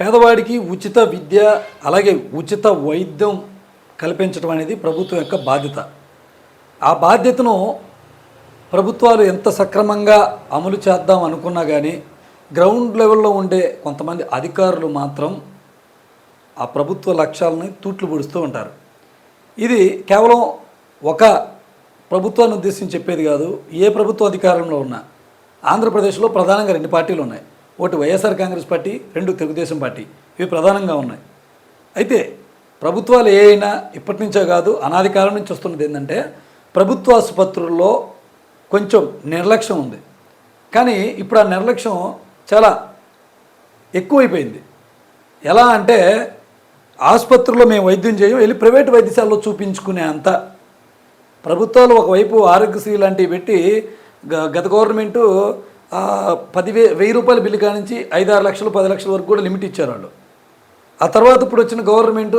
పేదవాడికి ఉచిత విద్య అలాగే ఉచిత వైద్యం కల్పించడం అనేది ప్రభుత్వం యొక్క బాధ్యత. ఆ బాధ్యతను ప్రభుత్వాలు ఎంత సక్రమంగా అమలు చేద్దాం అనుకున్నా కానీ గ్రౌండ్ లెవెల్లో ఉండే కొంతమంది అధికారులు మాత్రం ఆ ప్రభుత్వ లక్ష్యాలని తూట్లు పొడుస్తూ ఉంటారు. ఇది కేవలం ఒక ప్రభుత్వాన్ని ఉద్దేశించి చెప్పేది కాదు ఏ ప్రభుత్వ అధికారంలో ఉన్నా. ఆంధ్రప్రదేశ్లో ప్రధానంగా రెండు పార్టీలు ఉన్నాయి. ఒకటి వైఎస్ఆర్ కాంగ్రెస్ పార్టీ రెండు తెలుగుదేశం పార్టీ. ఇవి ప్రధానంగా ఉన్నాయి. అయితే ప్రభుత్వాలు ఏ అయినా ఇప్పటి నుంచో కాదు అనాది కాలం నుంచి వస్తున్నది ఏంటంటే ప్రభుత్వ ఆసుపత్రుల్లో కొంచెం నిర్లక్ష్యం ఉంది. కానీ ఇప్పుడు ఆ నిర్లక్ష్యం చాలా ఎక్కువైపోయింది. ఎలా అంటే ఆసుపత్రుల్లో మేము వైద్యం చేయం వెళ్ళి ప్రైవేట్ వైద్యశాలలో చూపించుకునే అంత. ప్రభుత్వాలు ఒకవైపు ఆరోగ్యశ్రీ లాంటివి పెట్టి గ- గత గవర్నమెంటు పదివే వెయ్యి రూపాయల బిల్లు కానించి ఐదు ఆరు లక్షలు పది లక్షల వరకు కూడా లిమిట్ ఇచ్చారు వాళ్ళు. ఆ తర్వాత ఇప్పుడు వచ్చిన గవర్నమెంట్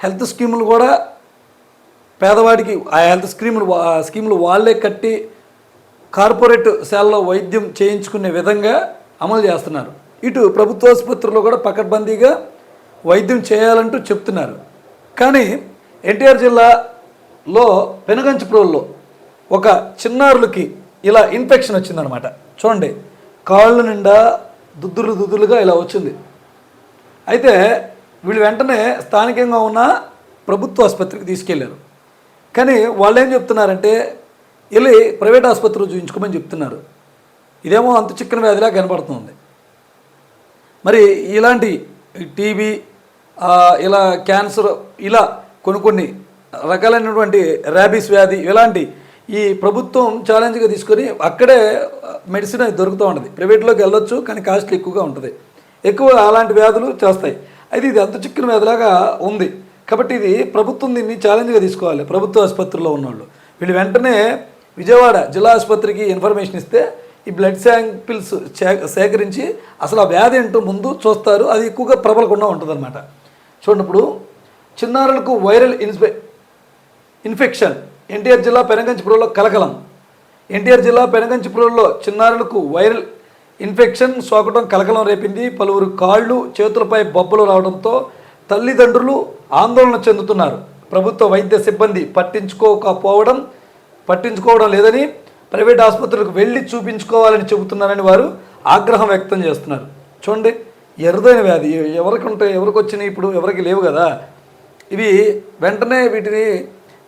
హెల్త్ స్కీములు కూడా పేదవాడికి ఆ హెల్త్ స్కీములు ఆ స్కీములు వాళ్ళే కట్టి కార్పొరేట్ శాలలో వైద్యం చేయించుకునే విధంగా అమలు చేస్తున్నారు. ఇటు ప్రభుత్వ ఆసుపత్రుల్లో కూడా పకడ్బందీగా వైద్యం చేయాలంటూ చెప్తున్నారు. కానీ ఎన్టీఆర్ జిల్లాలో పెనుగంచిప్రోల్లో ఒక చిన్నారులకి ఇలా ఇన్ఫెక్షన్ వచ్చిందనమాట చూడండి కాళ్ళు నిండా దుద్దులు దుద్దులుగా ఇలా వచ్చింది. అయితే వీళ్ళు వెంటనే స్థానికంగా ఉన్న ప్రభుత్వ ఆసుపత్రికి తీసుకెళ్ళారు. కానీ వాళ్ళు ఏం చెప్తున్నారంటే వెళ్ళి ప్రైవేట్ ఆసుపత్రిలో చూపించుకోమని చెప్తున్నారు. ఇదేమో అంత చిక్కన వ్యాధిలా కనపడుతుంది. మరి ఇలాంటి టీబీ ఇలా క్యాన్సర్ ఇలా కొన్ని కొన్ని రకాలైనటువంటి ర్యాబీస్ వ్యాధి ఇలాంటి ఈ ప్రభుత్వం ఛాలెంజ్గా తీసుకొని అక్కడే మెడిసిన్ అది దొరుకుతూ ఉంటుంది. ప్రైవేట్లోకి వెళ్ళొచ్చు కానీ కాస్ట్ ఎక్కువగా ఉంటుంది. ఎక్కువ అలాంటి వ్యాధులు చేస్తాయి. అయితే ఇది అంత చిక్కిన వ్యాధిలాగా ఉంది. కాబట్టి ఇది ప్రభుత్వం దీన్ని ఛాలెంజ్గా తీసుకోవాలి. ప్రభుత్వ ఆసుపత్రిలో ఉన్నవాళ్ళు వీళ్ళు వెంటనే విజయవాడ జిల్లా ఆసుపత్రికి ఇన్ఫర్మేషన్ ఇస్తే ఈ బ్లడ్ శాంపిల్స్ సేకరించి అసలు ఆ వ్యాధి ఏంటో ముందు చూస్తారు. అది ఎక్కువగా ప్రబలకుండా ఉంటుందన్నమాట. చూడండి ఇప్పుడు చిన్నారులకు వైరల్ ఇన్స్పె ఇన్ఫెక్షన్ ఎన్టీఆర్ జిల్లా పెనగంచిపురంలో కలకలం. ఎన్టీఆర్ జిల్లా పెనగంచిపురంలో చిన్నారులకు వైరల్ ఇన్ఫెక్షన్ సోకడం కలకలం రేపింది. పలువురు కాళ్ళు చేతులపై బొబ్బలు రావడంతో తల్లిదండ్రులు ఆందోళన చెందుతున్నారు. ప్రభుత్వ వైద్య సిబ్బంది పట్టించుకోకపోవడం పట్టించుకోవడం లేదని ప్రైవేట్ ఆసుపత్రులకు వెళ్ళి చూపించుకోవాలని చెబుతున్నారని వారు ఆగ్రహం వ్యక్తం చేస్తున్నారు. చూడండి ఎరుదైన వ్యాధి. ఎవరికి ఉంటాయి ఎవరికి వచ్చినాయి ఇప్పుడు ఎవరికి లేవు కదా. ఇవి వెంటనే వీటిని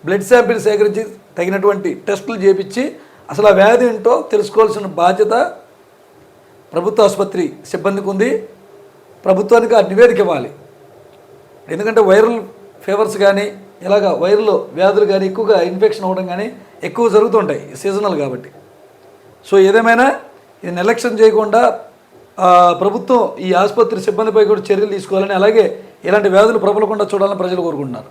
బ్లడ్ శాంపిల్ సేకరించి తగినటువంటి టెస్టులు చేపించి అసలు ఆ వ్యాధి ఏంటో తెలుసుకోవాల్సిన బాధ్యత ప్రభుత్వ ఆసుపత్రి సిబ్బందికి ఉంది. ప్రభుత్వానికి ఆ నివేదిక ఇవ్వాలి. ఎందుకంటే వైరల్ ఫీవర్స్ కానీ ఇలాగ వైరల్ వ్యాధులు కానీ ఎక్కువగా ఇన్ఫెక్షన్ అవ్వడం కానీ ఎక్కువ జరుగుతుంటాయి సీజనల్ కాబట్టి. సో ఏదేమైనా ఇది నిర్లక్ష్యం చేయకుండా ప్రభుత్వం ఈ ఆసుపత్రి సిబ్బందిపై కూడా చర్యలు తీసుకోవాలని అలాగే ఇలాంటి వ్యాధులు ప్రబలకుండా చూడాలని ప్రజలు కోరుకుంటున్నారు.